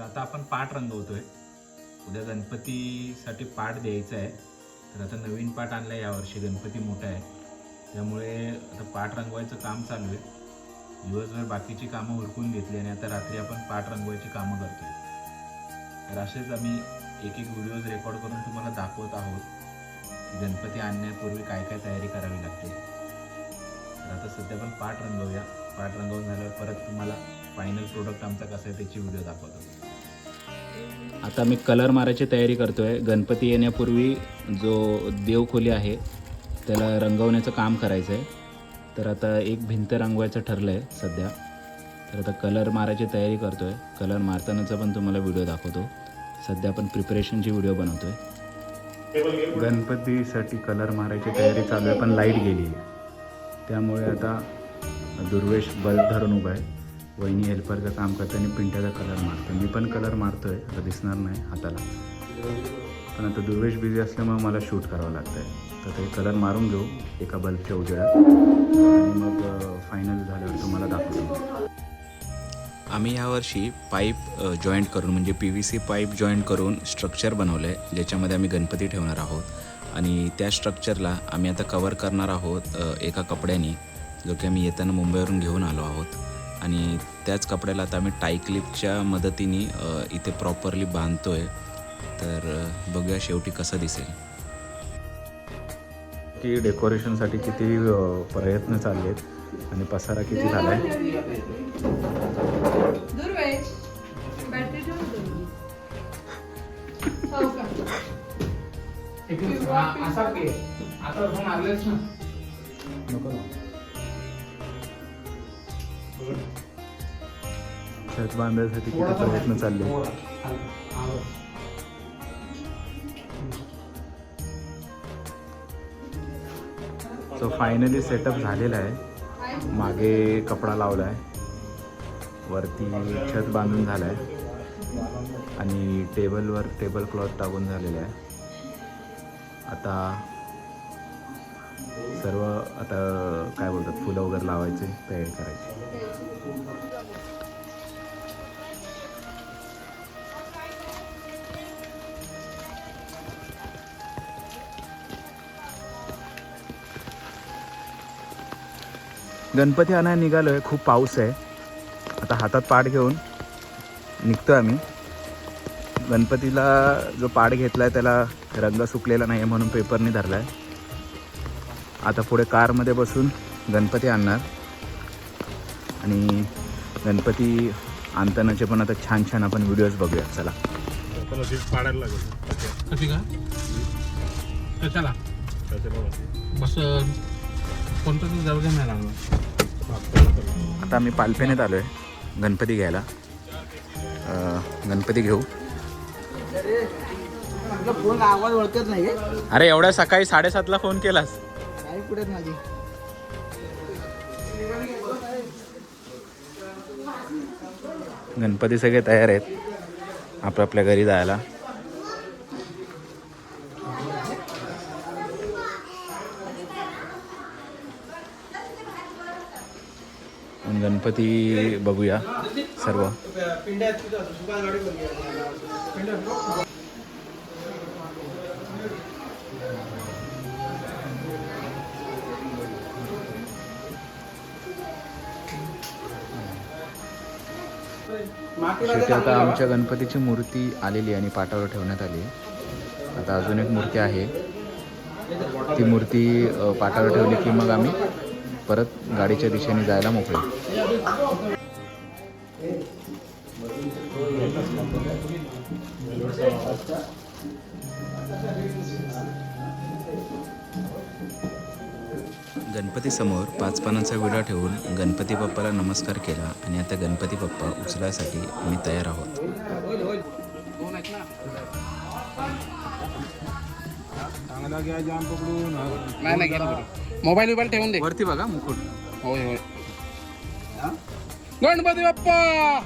तर आता आपण पाट रंगवतोय. उद्या गणपतीसाठी पाट द्यायचा आहे. तर आता नवीन पाट आणला आहे यावर्षी गणपती मोठा आहे. त्यामुळे आता पाट रंगवायचं काम चालू आहे. दिवसभर बाकीची कामं उरकून घेतली आणि आता रात्री आपण पाट रंगवायची कामं करतोय. तर असेच आम्ही एक एक व्हिडिओज रेकॉर्ड करून तुम्हाला दाखवत आहोत. गणपती आणण्यापूर्वी काय काय तयारी करावी लागते. तर आता सध्या आपण पाट रंगवूया. पाट रंगवून झाल्यावर परत तुम्हाला फायनल प्रोडक्ट आमचा कसा आहे त्याची व्हिडिओ दाखवतो आता मी कलर मारायची तयारी करतो आहे गणपती येण्यापूर्वी जो देवखोली आहे त्याला रंगवण्याचं काम करायचं आहे तर आता एक भिंत रंगवायचं ठरलं आहे सध्या. तर आता कलर मारायची तयारी करतो आहे कलर मारतानाचा पण तुम्हाला व्हिडिओ दाखवतो. सध्या आपण प्रिपरेशनची व्हिडिओ बनवतो आहे गणपतीसाठी कलर मारायची तयारी चालू आहे पण लाइट गेली आहे त्यामुळे आता दुर्वेश बल्ब धरून उभा आहे. वहिनी हेल्परचं काम करते आणि पिंट्याचा कलर मारतो. मी पण कलर मारतो आहे आता दिसणार नाही हाताला. पण आता दुर्वेश बिझी असल्यामुळे मला शूट करावं लागतं आहे तर ते कलर मारून घेऊ एका बल्बच्या उजेडात. आणि मग फायनल झाल्यावर तुम्हाला दाखवतो. आम्ही यावर्षी पाईप जॉईंट करून म्हणजे P V C pipe joint करून स्ट्रक्चर बनवलं आहे ज्याच्यामध्ये आम्ही गणपती ठेवणार आहोत. आणि त्या स्ट्रक्चरला आम्ही आता कवर करणार आहोत एका कपड्याने जो की आम्ही येताना मुंबईवरून घेऊन आलो आहोत. आणि त्याच कपड्याला आता आम्ही टाय क्लिपच्या मदतीने इथे प्रॉपरली बांधतोय. तर अ, बघूया शेवटी कसं दिसेल. की डेकोरेशनसाठी किती प्रयत्न चालले आहेत आणि पसारा किती झाला आहे छत बांधायसाठी किती प्रयत्न चालले. सो फायनली सेटअप झालेला आहे. मागे कपडा लावला आहे वरती छत बांधून झालं आहे आणि टेबलवर टेबल क्लॉथ टाकून झालेलं आहे. आता सर्व आता काय बोलतात फुलं वगैरे लावायचे तयारी करायची. गणपती आणायला निघालो आहे खूप पाऊस आहे. आता हातात पाठ घेऊन निघतो आम्ही. गणपतीला जो पाठ घेतला आहे त्याला रंग सुकलेला नाही आहे म्हणून पेपरने धरला आहे आता पुढे कारमध्ये बसून गणपती आणणार. आणि गणपती आणतानाचे पण आता छान छान आपण व्हिडिओज बघूया. चला. कशी का? कशाला बस कोणतं तरी जाऊ दे नाही लागलं आता आम्ही पालपेनेत आलो आहे गणपती घ्यायला. गणपती घेऊ. फोन आवाज ओळखत नाही अरे एवढ्या सकाळी साडेसातला फोन केलास. पुढे माझी? गणपती सगळे तयार आहेत. आपापल्या घरी जायला. गणपती बघूया सर्व. शेवटी आता आमच्या गणपतीची मूर्ती आलेली आणि पाटावर ठेवण्यात आली. आता अजून एक मूर्ती आहे. ती मूर्ती पाटावर ठेवली की मग आम्ही परत गाडीच्या दिशेने जायला मोकळे. गणपतीसमोर पाच पानांचा विडा ठेवून गणपती बाप्पाला नमस्कार केला आणि आता गणपती बाप्पा उचलायसाठी आम्ही तयार आहोत मोबाईल बिबाईल ठेवून दे वरती बघा मुकुट होय होय गणपती बाप्पा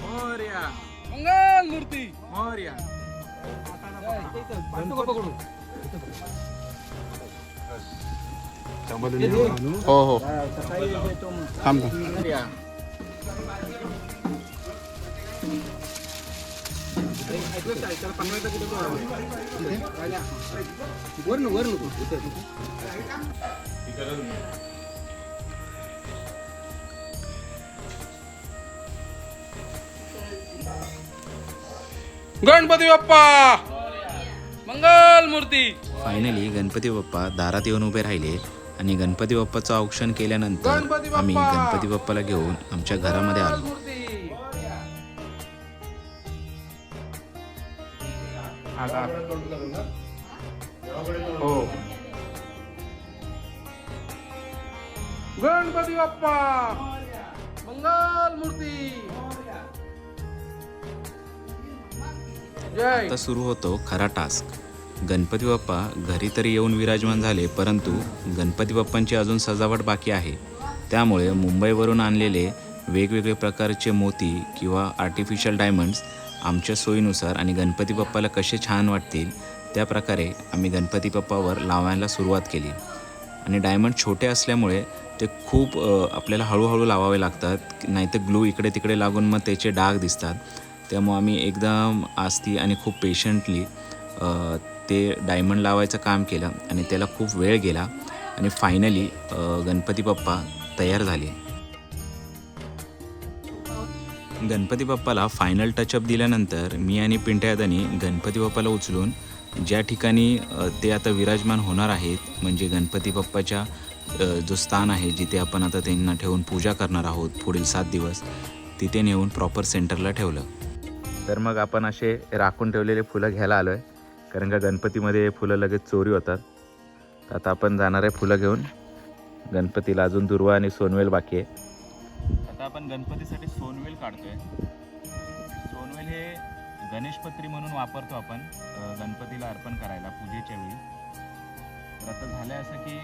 मोर्या मंगल मूर्ती मोर्या हो हो. थांब मोर्या वर नको वर नको इथं. गणपती बाप्पा! मंगल मूर्ती. फायनली गणपती बाप्पा दारात येऊन उभे राहिले आणि गणपती बाप्पाचं औक्षण केल्यानंतर! आम्ही गणपती बाप्पाला घेऊन आमच्या घरामध्ये आलो. हो. गणपती बाप्पा. मंगल मूर्ती. आता सुरू होतो खरा टास्क. गणपती बाप्पा घरी तरी येऊन विराजमान झाले परंतु गणपती बाप्पांची अजून सजावट बाकी आहे. त्यामुळे मुंबईवरून आणलेले वेगवेगळे प्रकारचे मोती किंवा आर्टिफिशियल डायमंड्स आमच्या सोयीनुसार आणि गणपती बाप्पाला कसे छान वाटतील त्या प्रकारे आम्ही गणपती बाप्पावर लावायला सुरुवात केली. आणि डायमंड छोटे असल्यामुळे ते खूप आपल्याला हळूहळू लावावे लागतात नाहीतर ग्लू इकडे तिकडे लागून मग त्याचे डाग दिसतात. त्यामुळे आम्ही एकदम आस्ती आणि खूप पेशंटली ते डायमंड लावायचं काम केलं आणि त्याला खूप वेळ गेला आणि फायनली गणपती बाप्पा तयार झाले. गणपती बाप्पाला फायनल टचअप दिल्यानंतर मी आणि पिंट्यादानी गणपती बाप्पाला उचलून ज्या ठिकाणी ते आता विराजमान होणार आहेत म्हणजे गणपती बाप्पाच्या जो स्थान आहे जिथे आपण आता त्यांना ठेवून पूजा करणार आहोत पुढील सात दिवस तिथे नेऊन प्रॉपर सेंटरला ठेवलं. तर मग आपण असे राखून ठेवलेले फुलं घ्यायला आलो आहे कारण का गणपतीमध्ये फुलं लगेच चोरी होतात. तर आता आपण जाणार आहे फुलं घेऊन. गणपतीला अजून दुर्वा आणि सोनवेल बाकी आहे. आता आपण गणपतीसाठी सोनवेल काढतोय. सोनवेल हे गणेशपत्री म्हणून वापरतो आपण. गणपतीला अर्पण करायला पूजेच्या वेळी. तर आता झालं असं की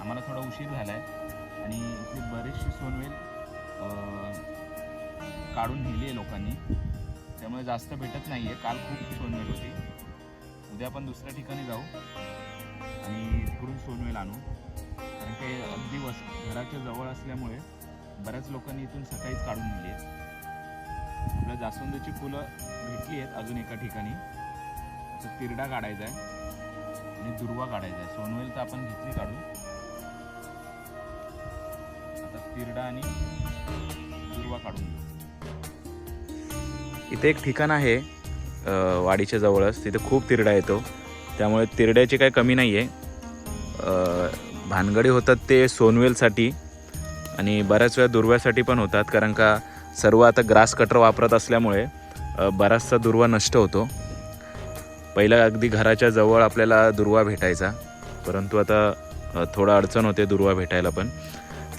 आम्हाला थोडा उशीर झाला आहे आणि इथे बरेचसे सोनवेल काढून दिली आहे लोकांनी. त्यामुळे जास्त भेटत नाही आहे काल खूप सोनवेल होती. उद्या आपण दुसऱ्या ठिकाणी जाऊ. आणि तिकडून सोनवेल आणू. कारण ते अगदी वस घराच्या जवळ असल्यामुळे बऱ्याच लोकांनी इथून सकाळीच काढून नेली आहेत. आपल्या जास्वंदीची फुलं भेटली आहेत अजून एका ठिकाणी. आता तिरडा काढायचा आहे. आणि दुर्वा काढायचा आहे. सोनवेल तर आपण घेतली काढून. आता तिरडा आणि दुर्वा काढून घेऊ. इथे एक ठिकाण आहे वाडीच्या जवळच. तिथे खूप तिरडा येतो. त्यामुळे तिरड्याची काही कमी नाही आहे भानगडी होतात ते सोनवेलसाठी आणि बऱ्याच वेळा दुर्व्यासाठी पण होतात कारण का सर्व आता ग्रास कटर वापरत असल्यामुळे बराचसा दुर्वा नष्ट होतो. पहिला अगदी घराच्या जवळ आपल्याला दुर्वा भेटायचा परंतु आता थोडं अडचण होते दुर्वा भेटायला पण.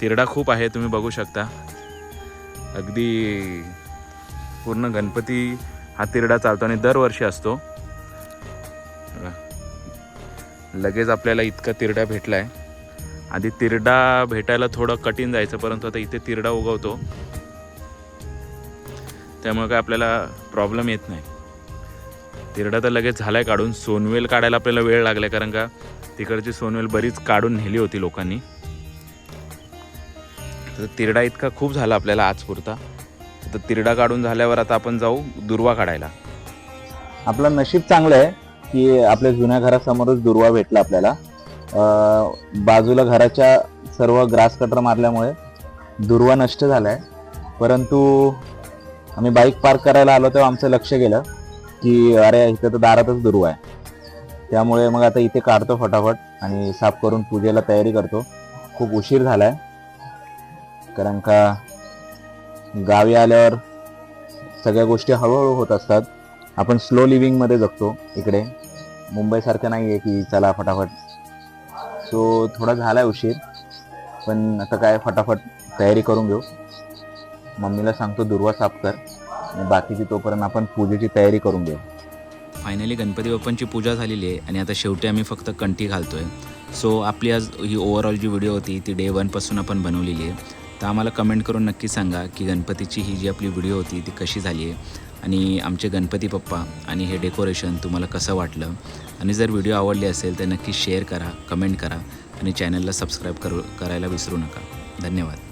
तिरडा खूप आहे तुम्ही बघू शकता. अगदी पूर्ण गणपती हा तिरडा चालतो आणि दरवर्षी असतो. लगेच आपल्याला इतका तिरडा भेटला आहे आधी तिरडा भेटायला थोडं कठीण जायचं परंतु आता इथे तिरडा उगवतो. त्यामुळे काय आपल्याला प्रॉब्लेम येत नाही. तिरडा तर लगेच झालाय काढून. सोनवेल काढायला आपल्याला वेळ लागलाय कारण का तिकडची सोनवेल बरीच काढून नेली होती लोकांनी. तर तिरडा इतका खूप झाला आपल्याला आज पुरता तर तिरडा काढून झाल्यावर आता आपण जाऊ दुर्वा काढायला. आपलं नशीब चांगलं आहे की आपल्या जुन्या घरासमोरच दुर्वा भेटला आपल्याला. बाजूला घराच्या सर्व ग्रास कटर मारल्यामुळे दुर्वा नष्ट झाला आहे परंतु आम्ही बाईक पार्क करायला आलो तेव्हा आमचं लक्ष गेलं की अरे इथं तर दारातच दुर्वा आहे. त्यामुळे मग आता इथे काढतो फटाफट आणि साफ करून पूजेला तयारी करतो. खूप उशीर झाला आहे कारण का गावी आल्यावर सगळ्या गोष्टी हळूहळू होत असतात. आपण स्लो लिव्हिंगमध्ये जगतो इकडे. मुंबईसारखं नाही आहे की चला फटाफट. सो थोडा झाला उशीर पण आता काय फटाफट तयारी करून घेऊ. मम्मीला सांगतो दुर्वा साफ कर. आणि बाकीची तोपर्यंत आपण पूजेची तयारी करून घेऊ. फायनली गणपती बाप्पांची पूजा झालेली आहे आणि आता शेवटी आम्ही फक्त कंठी घालतोय. सो आपली आज ही ओव्हरऑल जी व्हिडिओ होती ती डे वनपासून आपण बनवलेली आहे. तर आम्हाला कमेंट करून नक्की सांगा की गणपतीची ही जी आपली व्हिडिओ होती ती कशी झाली आहे? आणि आमचे गणपती पप्पा आणि हे डेकोरेशन तुम्हाला कसं वाटलं? आणि जर व्हिडिओ आवडली असेल तर नक्की शेअर करा कमेंट करा आणि चॅनलला सबस्क्राईब करू करायला विसरू नका. धन्यवाद.